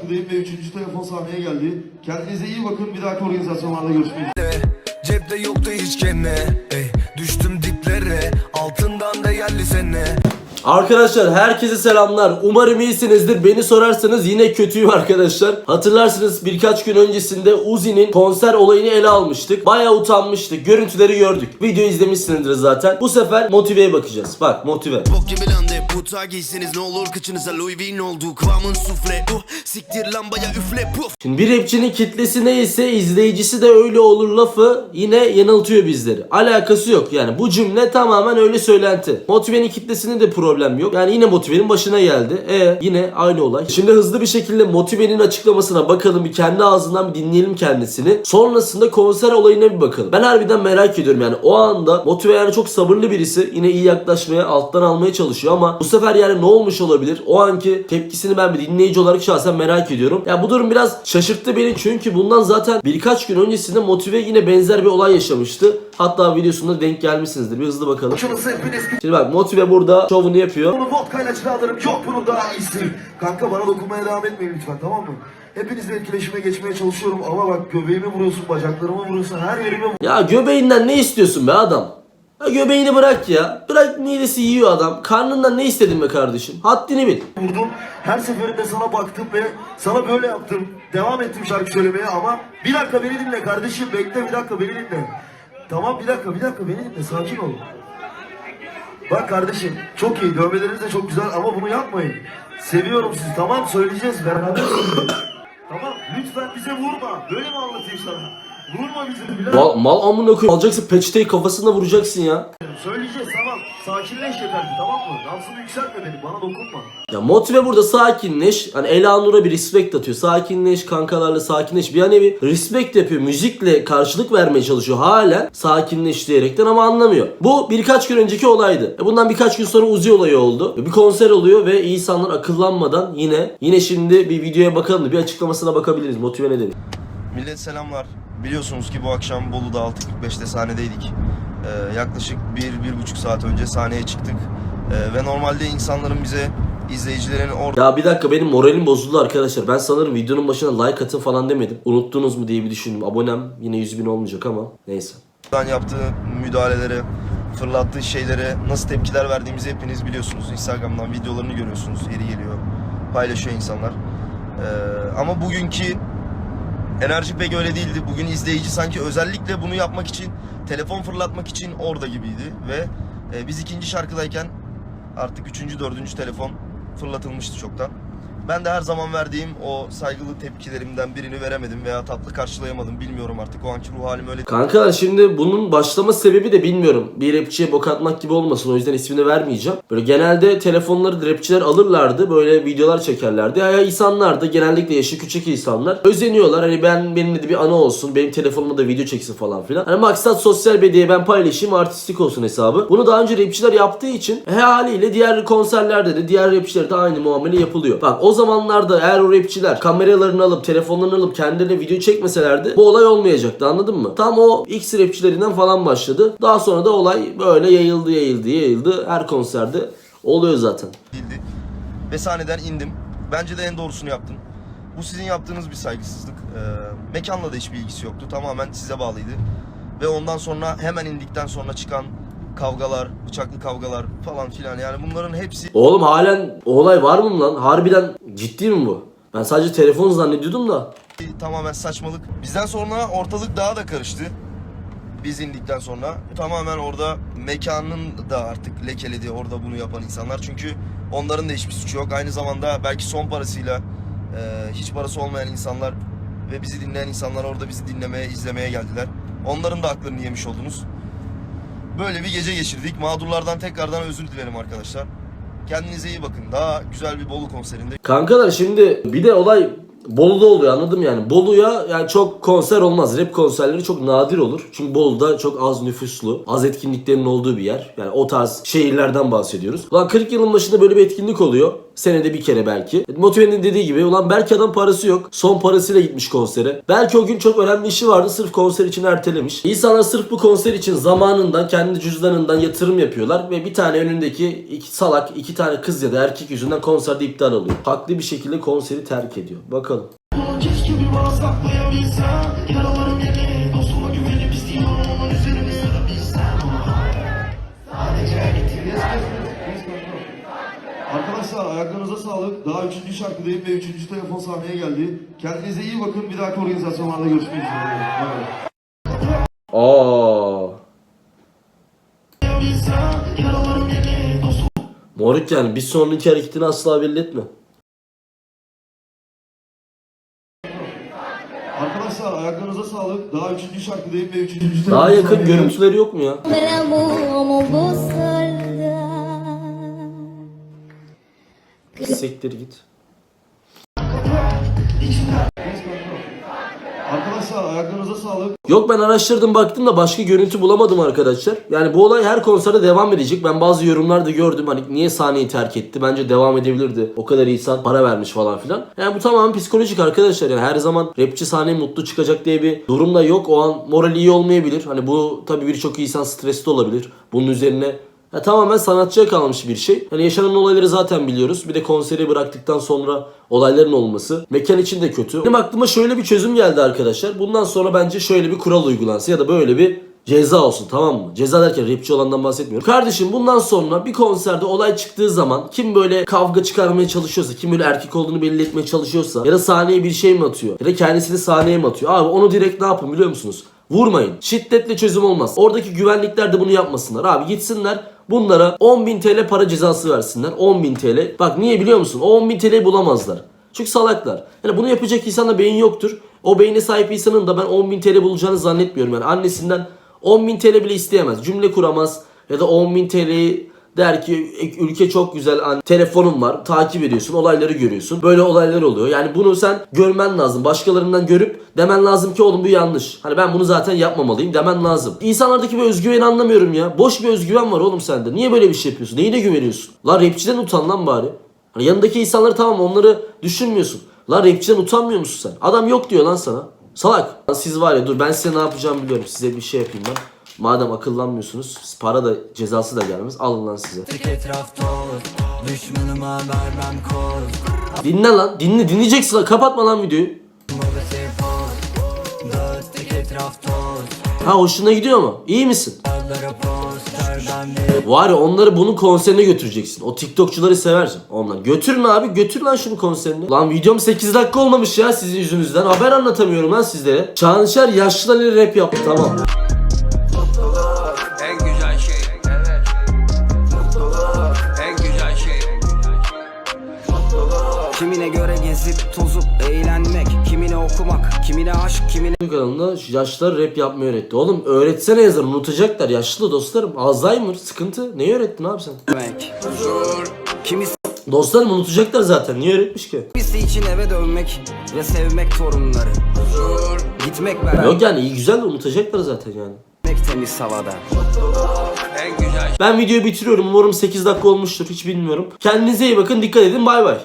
şarkıdayım ve üçüncü telefon sahneye geldi. Kendinize iyi bakın. Bir dahaki organizasyonlarda görüşmek üzere. Cepte yoktu hiç kene ey, Düştüm diplere Altından değerli sene Arkadaşlar herkese selamlar. Umarım iyisinizdir. Beni sorarsanız yine kötüyüm arkadaşlar. Hatırlarsınız birkaç gün öncesinde Uzi'nin konser olayını ele almıştık. Bayağı utanmıştık. Görüntüleri gördük. Video izlemişsinizdir zaten. Bu sefer motiveye bakacağız. Bak motive. Bok gibi lan de puta giyseniz ne olur kıçınıza Louis Vuitton oldu Kıvamın sufle uh, Siktir lambaya üfle puf Şimdi bir rapçinin kitlesi neyse izleyicisi de öyle olur lafı yine yanıltıyor bizleri. Alakası yok yani bu cümle tamamen öyle söylenti. Motive'nin kitlesinde de problem yok. Yani yine Motive'nin başına geldi. E yine aynı olay. Şimdi hızlı bir şekilde Motive'nin açıklamasına bakalım bir kendi ağzından bir dinleyelim kendisini. Sonrasında konser olayına bir bakalım. Ben harbiden merak ediyorum yani o anda Motive yani çok sabırlı birisi. Yine iyi yaklaşmaya alttan almaya çalışıyor ama bu sefer yani ne olmuş olabilir? O anki tepkisini ben bir dinleyici olarak şahsen merak ediyorum. Ya bu durum biraz şaşırttı beni çünkü bundan zaten birkaç gün öncesinde Motive yine benzer bir olay yaşamıştı. Hatta videosunda denk gelmişsinizdir. Bir hızlı bakalım. Şimdi bak Motive burada şovunu yapıyor. Bunu vodkayla çıkartırım. Yok bunun daha iyisi. Kanka bana dokunmaya devam etmeyin lütfen tamam mı? Hepinizle etkileşime geçmeye çalışıyorum ama bak göbeğimi vuruyorsun, bacaklarımı vuruyorsun, her yerime Ya göbeğinden ne istiyorsun be adam? Ya göbeğini bırak ya. Bırak midesi yiyor adam. Karnından ne istedin be kardeşim? Haddini bil. vurdum. Her seferinde sana baktım ve sana böyle yaptım. Devam ettim şarkı söylemeye ama bir dakika beni dinle kardeşim. Bekle bir dakika beni dinle. Tamam bir dakika bir dakika beni dinle sakin ol. Bak kardeşim çok iyi dövmeleriniz de çok güzel ama bunu yapmayın. Seviyorum sizi tamam söyleyeceğiz beraber. Tamam lütfen bize vurma. Böyle mi anlatayım sana? Vurma. Bilal. Mal, mal amına koyayım. Alacaksın peçeteyi kafasına vuracaksın ya. Söyleyeceğiz tamam. Sakinleş yeter ki tamam mı? Dansını yükseltme beni bana dokunma. Ya motive burada sakinleş. Hani Ela Nur'a bir respect atıyor. Sakinleş kankalarla sakinleş. Bir hani bir respect yapıyor. Müzikle karşılık vermeye çalışıyor halen. Sakinleş diyerekten ama anlamıyor. Bu birkaç gün önceki olaydı. E bundan birkaç gün sonra Uzi olayı oldu. Bir konser oluyor ve insanlar akıllanmadan yine yine şimdi bir videoya bakalım da bir açıklamasına bakabiliriz. Motive ne dedi? Millet selamlar. Biliyorsunuz ki bu akşam Bolu'da 6.45'te sahnedeydik. Ee, yaklaşık 1-1,5 saat önce sahneye çıktık. Ee, ve normalde insanların bize, izleyicilerin oradan Ya bir dakika benim moralim bozuldu arkadaşlar. Ben sanırım videonun başına like atın falan demedim. Unuttunuz mu diye bir düşündüm. Abonem yine 100 bin olmayacak ama neyse. yaptığı müdahalelere, fırlattığı şeylere nasıl tepkiler verdiğimizi hepiniz biliyorsunuz. Instagram'dan videolarını görüyorsunuz. Yeri geliyor. Paylaşıyor insanlar. Ee, ama bugünkü enerji pek öyle değildi. Bugün izleyici sanki özellikle bunu yapmak için, telefon fırlatmak için orada gibiydi. Ve e, biz ikinci şarkıdayken artık üçüncü, dördüncü telefon fırlatılmıştı çoktan. Ben de her zaman verdiğim o saygılı tepkilerimden birini veremedim veya tatlı karşılayamadım. Bilmiyorum artık o anki ruh halim öyle Kankalar şimdi bunun başlama sebebi de bilmiyorum. Bir rapçiye bok atmak gibi olmasın o yüzden ismini vermeyeceğim. Böyle genelde telefonları rapçiler alırlardı. Böyle videolar çekerlerdi. Ya insanlar da genellikle yaşı küçük insanlar özeniyorlar. Hani ben benimle de bir anı olsun. Benim telefonuma da video çeksin falan filan. Hani maksat sosyal medyaya ben paylaşayım artistik olsun hesabı. Bunu daha önce rapçiler yaptığı için he haliyle diğer konserlerde de diğer rapçilere de aynı muamele yapılıyor. Bak o zamanlarda eğer o rapçiler kameralarını alıp telefonlarını alıp kendilerine video çekmeselerdi bu olay olmayacaktı anladın mı? Tam o X rapçilerinden falan başladı. Daha sonra da olay böyle yayıldı yayıldı yayıldı. Her konserde oluyor zaten. değildi. Ve sahneden indim. Bence de en doğrusunu yaptım. Bu sizin yaptığınız bir saygısızlık. Ee, mekanla da hiçbir ilgisi yoktu. Tamamen size bağlıydı. Ve ondan sonra hemen indikten sonra çıkan kavgalar, bıçaklı kavgalar falan filan yani bunların hepsi Oğlum halen o olay var mı lan? Harbiden ciddi mi bu? Ben sadece telefon zannediyordum da. tamamen saçmalık. Bizden sonra ortalık daha da karıştı. Biz indikten sonra tamamen orada mekanın da artık lekeledi orada bunu yapan insanlar. Çünkü onların da hiçbir suçu yok. Aynı zamanda belki son parasıyla e, hiç parası olmayan insanlar ve bizi dinleyen insanlar orada bizi dinlemeye, izlemeye geldiler. Onların da haklarını yemiş oldunuz. Böyle bir gece geçirdik. Mağdurlardan tekrardan özür dilerim arkadaşlar. Kendinize iyi bakın. Daha güzel bir Bolu konserinde Kankalar şimdi bir de olay Bolu'da oluyor anladım yani. Bolu'ya yani çok konser olmaz. Rap konserleri çok nadir olur. Çünkü Bolu'da çok az nüfuslu, az etkinliklerin olduğu bir yer. Yani o tarz şehirlerden bahsediyoruz. Ulan 40 yılın başında böyle bir etkinlik oluyor. Senede bir kere belki. Motive'nin dediği gibi ulan belki adam parası yok. Son parasıyla gitmiş konsere. Belki o gün çok önemli işi vardı sırf konser için ertelemiş. İnsanlar sırf bu konser için zamanından kendi cüzdanından yatırım yapıyorlar ve bir tane önündeki iki salak iki tane kız ya da erkek yüzünden konserde iptal oluyor. Haklı bir şekilde konseri terk ediyor. Bakalım. Ayaklarınıza sağlık. Daha üçüncü şarkıdayım ve üçüncü telefon sahneye geldi. Kendinize iyi bakın. Bir dahaki organizasyonlarda görüşmek üzere. Evet. Aa. Moruk yani bir sonraki hareketini asla belli etme. Arkadaşlar ayaklarınıza sağlık. Daha üçüncü şarkıdayım ve üçüncü telefon Daha yakın sahneye geldi. görüntüleri yok mu ya? Amor Siktir git. Arkadaşlar ayaklarınıza sağlık. Yok ben araştırdım baktım da başka görüntü bulamadım arkadaşlar. Yani bu olay her konserde devam edecek. Ben bazı yorumlarda gördüm hani niye sahneyi terk etti. Bence devam edebilirdi. O kadar insan para vermiş falan filan. Yani bu tamamen psikolojik arkadaşlar. Yani her zaman rapçi sahneye mutlu çıkacak diye bir durum da yok. O an morali iyi olmayabilir. Hani bu tabii birçok insan stresli olabilir. Bunun üzerine ya tamamen sanatçıya kalmış bir şey. Hani yaşanan olayları zaten biliyoruz. Bir de konseri bıraktıktan sonra olayların olması. Mekan için de kötü. Benim aklıma şöyle bir çözüm geldi arkadaşlar. Bundan sonra bence şöyle bir kural uygulansın ya da böyle bir ceza olsun tamam mı? Ceza derken rapçi olandan bahsetmiyorum. Kardeşim bundan sonra bir konserde olay çıktığı zaman kim böyle kavga çıkarmaya çalışıyorsa, kim böyle erkek olduğunu belli etmeye çalışıyorsa ya da sahneye bir şey mi atıyor ya da kendisini sahneye mi atıyor? Abi onu direkt ne yapın biliyor musunuz? Vurmayın. Şiddetle çözüm olmaz. Oradaki güvenlikler de bunu yapmasınlar. Abi gitsinler bunlara 10.000 TL para cezası versinler. 10.000 TL. Bak niye biliyor musun? O 10.000 TL'yi bulamazlar. Çünkü salaklar. Yani bunu yapacak insanda beyin yoktur. O beyne sahip insanın da ben 10.000 TL bulacağını zannetmiyorum. Yani annesinden 10.000 TL bile isteyemez. Cümle kuramaz. Ya da 10.000 TL'yi der ki "E, ülke çok güzel hani telefonun var takip ediyorsun olayları görüyorsun. Böyle olaylar oluyor. Yani bunu sen görmen lazım. Başkalarından görüp demen lazım ki oğlum bu yanlış. Hani ben bunu zaten yapmamalıyım. demen lazım. İnsanlardaki bir özgüveni anlamıyorum ya. Boş bir özgüven var oğlum sende. Niye böyle bir şey yapıyorsun? Neyine güveniyorsun? Lan rapçiden utan lan bari. Hani yanındaki insanları tamam onları düşünmüyorsun. Lan rapçiden utanmıyor musun sen? Adam yok diyor lan sana. Salak. Siz var ya dur ben size ne yapacağımı biliyorum. Size bir şey yapayım ben Madem akıllanmıyorsunuz para da cezası da gelmez alın lan size. Dinle lan dinle dinleyeceksin lan kapatma lan videoyu. Ha hoşuna gidiyor mu? İyi misin? Var ya onları bunun konserine götüreceksin. O TikTokçuları seversin onlar. Götürün abi götür lan şunu konserine. Lan videom 8 dakika olmamış ya sizin yüzünüzden. Haber anlatamıyorum lan sizlere. Çağınşer yaşlılarıyla rap yaptı tamam. Kimine göre gezip tozup eğlenmek Kimine okumak, kimine aşk, kimine kanalında yaşlılar rap yapmayı öğretti. Oğlum öğretsene yazar unutacaklar yaşlı dostlarım. Alzheimer sıkıntı. Neyi öğrettin abi sen? Kimisi Dostlarım unutacaklar zaten. Niye öğretmiş ki? için eve dönmek ve sevmek torunları Gitmek vermek Yok yani iyi güzel de unutacaklar zaten yani. temiz havada Ben videoyu bitiriyorum. Umarım 8 dakika olmuştur. Hiç bilmiyorum. Kendinize iyi bakın. Dikkat edin. Bay bay.